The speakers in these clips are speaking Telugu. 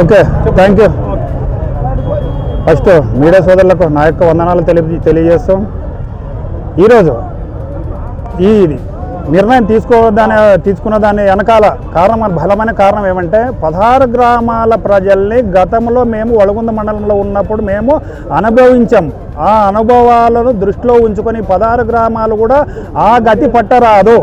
Okay thank you first media సోదరులకు నా యొక్క వందనాలు తెలియ తెలియజేస్తాం ఈరోజు ఈ నిర్ణయం తీసుకోదాని తీసుకున్న దాని వెనకాల కారణం బలమైన కారణం ఏమంటే పదహారు గ్రామాల ప్రజల్ని గతంలో మేము వడగుంద మండలంలో ఉన్నప్పుడు మేము అనుభవించాం. ఆ అనుభవాలను దృష్టిలో ఉంచుకొని పదహారు గ్రామాలు కూడా ఆ గతి పట్టరాదు.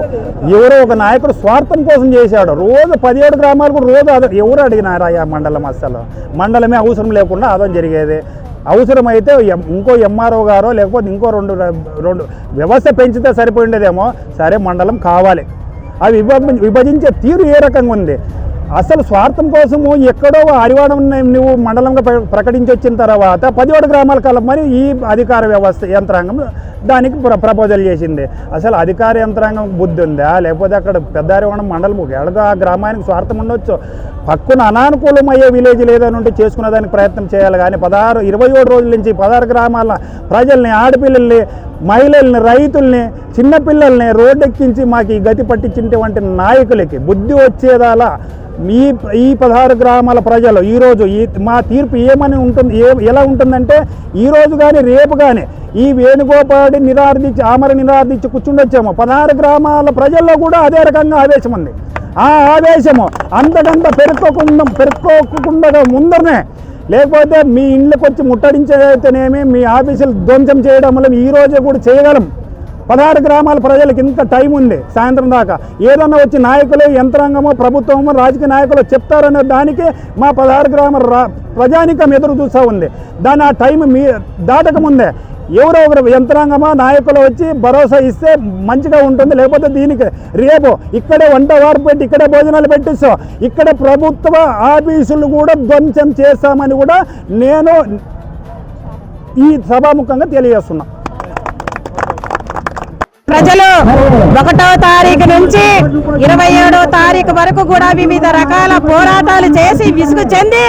ఎవరో ఒక నాయకుడు స్వార్థం కోసం చేశాడు. రోజు పదిహేడు కూడా రోజు అదే ఎవరు అడిగినారా ఆ మండలం అసలు? మండలమే అవసరం లేకుండా అదం జరిగేది. అవసరమైతే ఇంకో ఎంఆర్ఓ గారో లేకపోతే ఇంకో రెండు రెండు వ్యవస్థ పెంచితే సరిపోయిండేదేమో సరే మండలం కావాలి. అవి విభజించే తీరు ఏ రకంగా ఉంది? అసలు స్వార్థం కోసము ఎక్కడో హరివాడం నువ్వు మండలంగా ప్ర- ప్రకటించి వచ్చిన తర్వాత పదిహేడు గ్రామాల కలపమని ఈ అధికార వ్యవస్థ యంత్రాంగం దానికి ప్ర ప్రపోజల్ చేసింది. అసలు అధికార యంత్రాంగం బుద్ధి ఉందా? లేకపోతే అక్కడ పెద్ద హరివాడం మండలం ఎడగా ఆ గ్రామానికి స్వార్థం ఉండొచ్చు? పక్కన అనానుకూలమయ్యే విలేజ్ ఏదైనా ఉంటే చేసుకునేదానికి ప్రయత్నం చేయాలి. కానీ పదహారు ఇరవై ఏడు రోజుల నుంచి పదహారు గ్రామాల ప్రజల్ని ఆడపిల్లల్ని మహిళల్ని రైతుల్ని చిన్నపిల్లల్ని రోడ్డెక్కించి మాకు ఈ గతి పట్టించినటువంటి నాయకులకి బుద్ధి వచ్చేదాలా ఈ ఈ పదహారు గ్రామాల ప్రజలు ఈరోజు ఈ మా తీర్పు ఏమని ఉంటుంది ఏ ఎలా ఉంటుందంటే ఈరోజు కానీ రేపు కానీ ఈ వేణుగోపాడి నిరార్థించి ఆమర నిరార్థించి కూర్చుండొచ్చాము. పదహారు గ్రామాల ప్రజల్లో కూడా అదే రకంగా ఆవేశం ఉంది. ఆ ఆవేశము అంతకంత పెరుక్కోకుండా పెరుక్కోకుండా ముందరనే. లేకపోతే మీ ఇండ్లకు వచ్చి ముట్టడించేదైతేనేమి మీ ఆఫీసులు ధ్వంసం చేయడం వల్ల ఈ రోజే కూడా చేయగలం. పదహారు గ్రామాల ప్రజలకు ఇంత టైం ఉంది సాయంత్రం దాకా. ఏదన్నా వచ్చి నాయకులు యంత్రాంగమో ప్రభుత్వమో రాజకీయ నాయకులు చెప్తారనే దానికి మా పదహారు గ్రామ ప్రజానికం ఎదురు చూస్తూ ఉంది. దాని ఆ టైం మీ దాటకముందే. ఎవరో ఒకరు యంత్రాంగమా నాయకులు వచ్చి భరోసా ఇస్తే మంచిగా ఉంటుంది. లేకపోతే దీనికి రేపు ఇక్కడే వంట వారు పెట్టి ఇక్కడే భోజనాలు పెట్టిస్తాం. ఇక్కడ ప్రభుత్వ ఆఫీసులు కూడా ధ్వంసం చేస్తామని కూడా నేను ఈ సభాముఖంగా తెలియజేస్తున్నా. ప్రజలు ఒకటో తారీఖు నుంచి ఇరవై ఏడో తారీఖు వరకు కూడా వివిధ రకాల పోరాటాలు చేసి విసుగు చెంది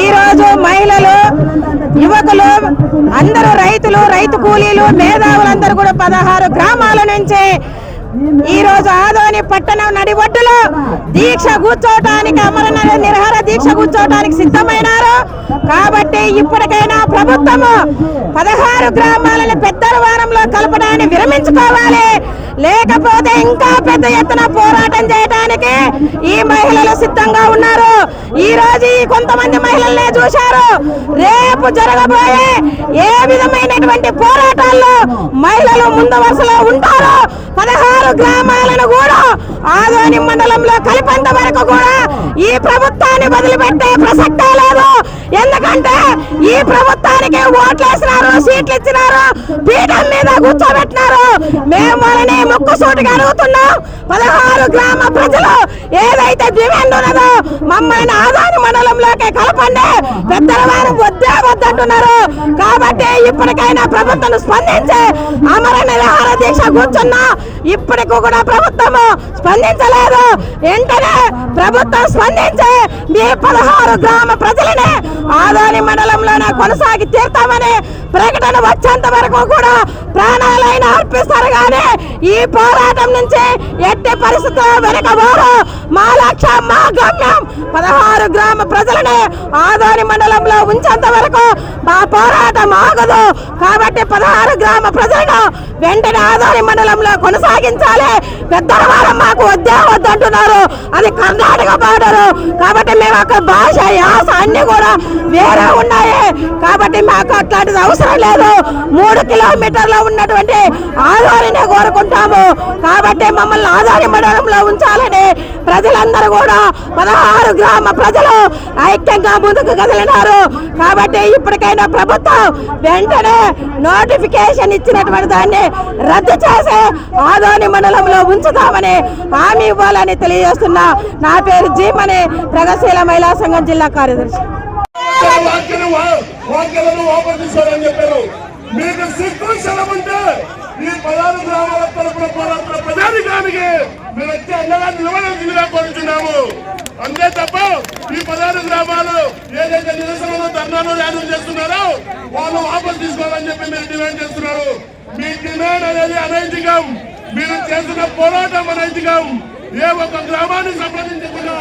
ఈ రోజు మహిళలు యువకులు అందరూ రైతులు రైతు కూలీలు మేధావులందరూ కూడా పదహారు గ్రామాల నుంచి ఈ రోజు ఆదోని పట్టణం నడిబొడ్డులో దీక్ష కూర్చోవటానికి అమరణ నిరహార దీక్ష కూర్చోటానికి సిద్ధమైనారు. కాబట్టి ఇప్పటికైనా ప్రభుత్వము పదహారు గ్రామాలను పెద్దల వారంలో కలపడాన్ని విరమించుకోవాలి. లేకపోతే ఇంకా పెద్ద ఎత్తున పోరాటం చేయడానికి ఈ మహిళలు సిద్ధంగా ఉన్నారు. ఈ రోజు కొంతమంది మహిళల్నే చూశారు. రేపు జరగబోయే ఏ విధమైనటువంటి పోరాటాల్లో మహిళలు ముందు వరుసలో ఉంటారో పదహారు గ్రామాలను కూడా ఆదోని మండలంలో కలిపేంత వరకు కూడా ఈ ప్రభుత్వాన్ని వదిలిపెట్టే ప్రసక్తే లేదు. ఎందుకంటే ఈ ప్రభుత్వానికి ఓట్లు వేసినారు సీట్లు ఇచ్చినారు పీఠం మీద కూర్చోబెట్టినారు. మేము వాళ్ళని ముక్కు అడుగుతున్నాం. పదహారు గ్రామ ప్రజలు ఏదైతే డిమాండ్ ఉన్నదో మమ్మల్ని ఆదాని మండలంలోకి కలపండి. పెద్దల వారు వద్దే వద్దంటున్నారు. కాబట్టి ఇప్పటికైనా ప్రభుత్వం స్పందించి అమర నిరాహార దీక్ష కూర్చున్నా ఇప్పటికి కూడా ప్రభుత్వము స్పందించలేదు. వెంటనే ప్రభుత్వం స్పందించి మీ పదహారు గ్రామ ప్రజలని ఆదాని మండలంలోనే కొనసాగి తీర్తామని ప్రకటన వచ్చేంత వరకు కూడా ప్రాణాలైన అర్పిస్తారు కానీ ఈ పోరాటం నుంచి ఎట్టి పరిస్థితుల్లో వెనకబోరు. మా లక్ష్యం మా గమ్యం. పదహారు గ్రామ ప్రజలని ఆదోని మండలంలో ఉంచేంత వరకు మా పోరాటం ఆగదు. కాబట్టి పదహారు గ్రామ ప్రజలను వెంటనే ఆదోని మండలంలో కొనసాగించాలి. పెద్దవారు మాకు వద్దే వద్దంటున్నారు. అది కర్ణాటక బార్డరు. కాబట్టి మేము అక్కడ భాష యాస అన్ని కూడా వేరే ఉన్నాయి. కాబట్టి మాకు అట్లాంటిది అవసరం లేదు. మూడు కిలోమీటర్లో ఉన్నటువంటి ఆదోనినే కోరుకుంటాము కాబట్టి మమ్మల్ని ఆదోని మండలంలో ఉంచాలని ప్రజలందరూ కూడా పదహారు గ్రామ ప్రజలు ఐక్యంగా ముందుకు కదిలినారు. కాబట్టి ఇప్పటికైనా ప్రభుత్వం వెంటనే నోటిఫికేషన్ ఇచ్చినటువంటి దాన్ని రద్దు చేసి ఆదోని మండలంలో ఉంచుతామని హామీ ఇవ్వాలని తెలియజేస్తున్నా నా పేరు జీమని ప్రగతిశీల మహిళా సంఘం జిల్లా కార్యదర్శి. వాక్యాలను వాపసు చేశారని చెప్పారు. మీకు సిగ్గు శరముంటే ఈ పదహారు గ్రామాల తరపున పోరాడుతున్న ప్రజానికానికి మీరు వచ్చి అండగా నిలవడానికి కోరుతున్నాము అంతే తప్ప ఈ పదహారు గ్రామాలు ఏదైతే నిరసనలో ధర్నాలు ర్యాలీలు చేస్తున్నారో వాళ్ళు వాపసు తీసుకోవాలని చెప్పి మీరు డిమాండ్ చేస్తున్నారు. మీ డిమాండ్ అనేది అనైతికం. మీరు చేస్తున్న పోరాటం అనైతికం. ఏ ఒక్క గ్రామాన్ని సంప్రదించకుండా